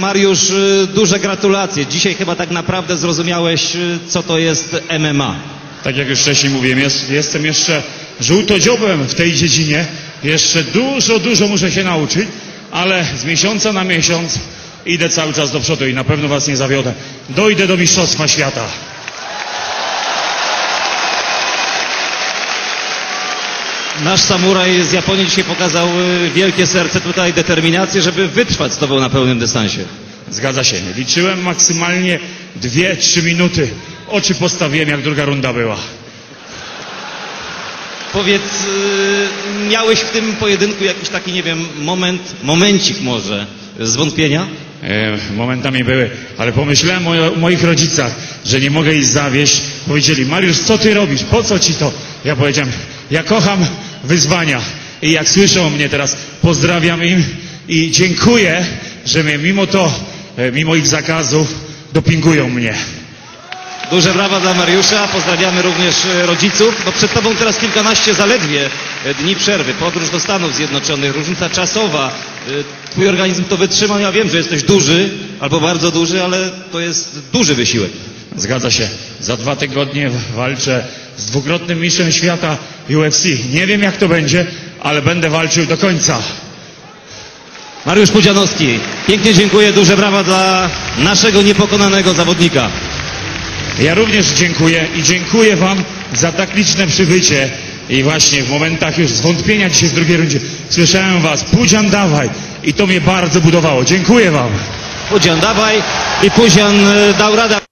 Mariusz, y, duże gratulacje. Dzisiaj chyba tak naprawdę zrozumiałeś, y, co to jest MMA. Tak jak już wcześniej mówiłem, jest, jestem jeszcze żółtodziobem w tej dziedzinie. Jeszcze dużo, dużo muszę się nauczyć, ale z miesiąca na miesiąc idę cały czas do przodu i na pewno was nie zawiodę. Dojdę do Mistrzostwa Świata. Nasz samuraj z Japonii dzisiaj pokazał y, wielkie serce, tutaj determinację, żeby wytrwać z tobą na pełnym dystansie. Zgadza się. Liczyłem maksymalnie 2-3 minuty. Oczy postawiłem, jak druga runda była. Powiedz, y, miałeś w tym pojedynku jakiś taki, nie wiem, moment, momencik może zwątpienia? E, momentami były, ale pomyślałem o o moich rodzicach, że nie mogę ich zawieść. Powiedzieli, Mariusz, co ty robisz? Po co ci to? Ja powiedziałem, ja kocham wyzwania. I jak słyszą mnie teraz, pozdrawiam im i dziękuję, że mnie mimo to, e, mimo ich zakazów, dopingują mnie. Duże brawa dla Mariusza, pozdrawiamy również e, rodziców. No przed tobą teraz kilkanaście zaledwie e, dni przerwy, podróż do Stanów Zjednoczonych, różnica czasowa. Twój organizm to wytrzymał, ja wiem, że jesteś duży albo bardzo duży, ale to jest duży wysiłek. Zgadza się. Za dwa tygodnie walczę z dwukrotnym mistrzem świata UFC. Nie wiem jak to będzie, ale będę walczył do końca. Mariusz Pudzianowski, pięknie dziękuję, duże brawa dla naszego niepokonanego zawodnika. Ja również dziękuję i dziękuję Wam za tak liczne przybycie. I właśnie w momentach już zwątpienia dzisiaj w drugiej rundzie słyszałem Was, Pudzian dawaj. I to mnie bardzo budowało. Dziękuję Wam. Pudzian dawaj i Pudzian e, dał radę.